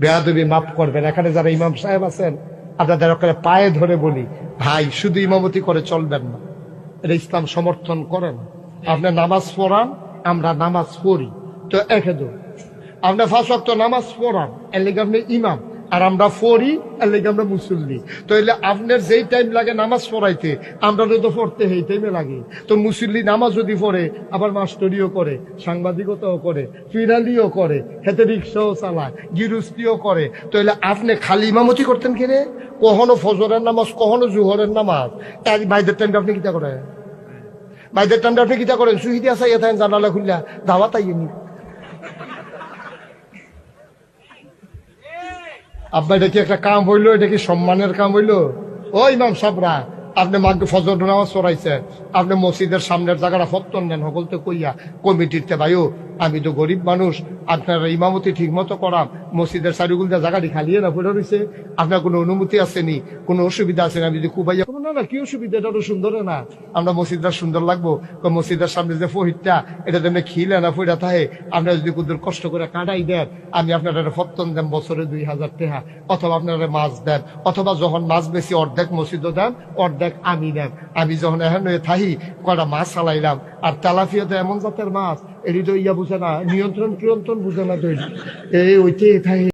বেয়াদবি মাফ করবেন। এখানে যারা ইমাম সাহেব আছেন, আপনাদের ওখানে পায়ে ধরে বলি, ভাই, শুধু ইমামতি করে চলবেন না। এটা ইসলাম সমর্থন করেন আপনি নামাজ পড়ান, আমরা নামাজ পড়ি। তো একে দু আপনি ফাঁস নামাজ পড়ান, এর আপনি ইমাম। আর আমরা পড়ি আর লেগে আমরা মুসল্লি। তো এলে আপনার যেই টাইম লাগে নামাজ পড়াইতে, আমরা তো পড়তে সেই টাইমে লাগে। তো মুসল্লি নামাজ যদি পড়ে, আবার মাস্টরিও করে, সাংবাদিকতাও করে, ফিরালিও করে হেতে রিক্সাও চালায় গিরুস্তিও করে। তো এলে আপনি খালি ইমামতি করতেন কিনে কখনো ফজরের নামাজ, কখনো জুহরের নামাজ। এক বাইদের টাইমটা আপনি কিতা করেন? বাইদের টাইমটা আপনি কিতা করেন? সুহিদি আসা ইয়ে থাকেন জানালা খুললা, দাওয়াত আইনি আব্বা, এটা কি একটা কাম হইল? এটা কি সম্মানের কাম হইল? ওই ইমাম সাবরা, আপনি মাকে ফজর নামাজ চড়াইছে আপনি মসজিদের সামনের জায়গাটা ফত্তন নেন সকলতে কইয়া কমিটিতে ভাইও, আমি তো গরিব মানুষ আপনারা ইমামতি ঠিক মতো করাম মসজিদের চারিগুল দিয়ে জায়গাটি খালিয়ে না পড়ে রয়েছে। আপনার কোনো অনুমতি আসেনি, কোনো অসুবিধা আছে না? যদি কুবাইয়া না না, কি অসুবিধা? এটা তো সুন্দর না। আমরা মসজিদটা সুন্দর লাগবো। মসজিদের সামনে যে ফহিরটা এটা তেমনি খিলে না ফইরা থাকে। আপনারা যদি কুদুর কষ্ট করে কাটাই দেন, আমি আপনারা ফত্তন দেন বছরে দুই হাজার টাকা। অথবা আপনারা মাছ দেন, অথবা যখন মাছ বেশি অর্ধেক মসজিদও দেন, অর্ধেক আমি দেন আমি যখন এখন থাহি কটা মাছ চালাইলাম। আর তেলাফিয়া তো এমন জাতের মাছ এটি ইয়া বুঝে না নিয়ন্ত্রণ কিয়ন্ত্রণ বুঝে না তো এই ওইটাই থাকি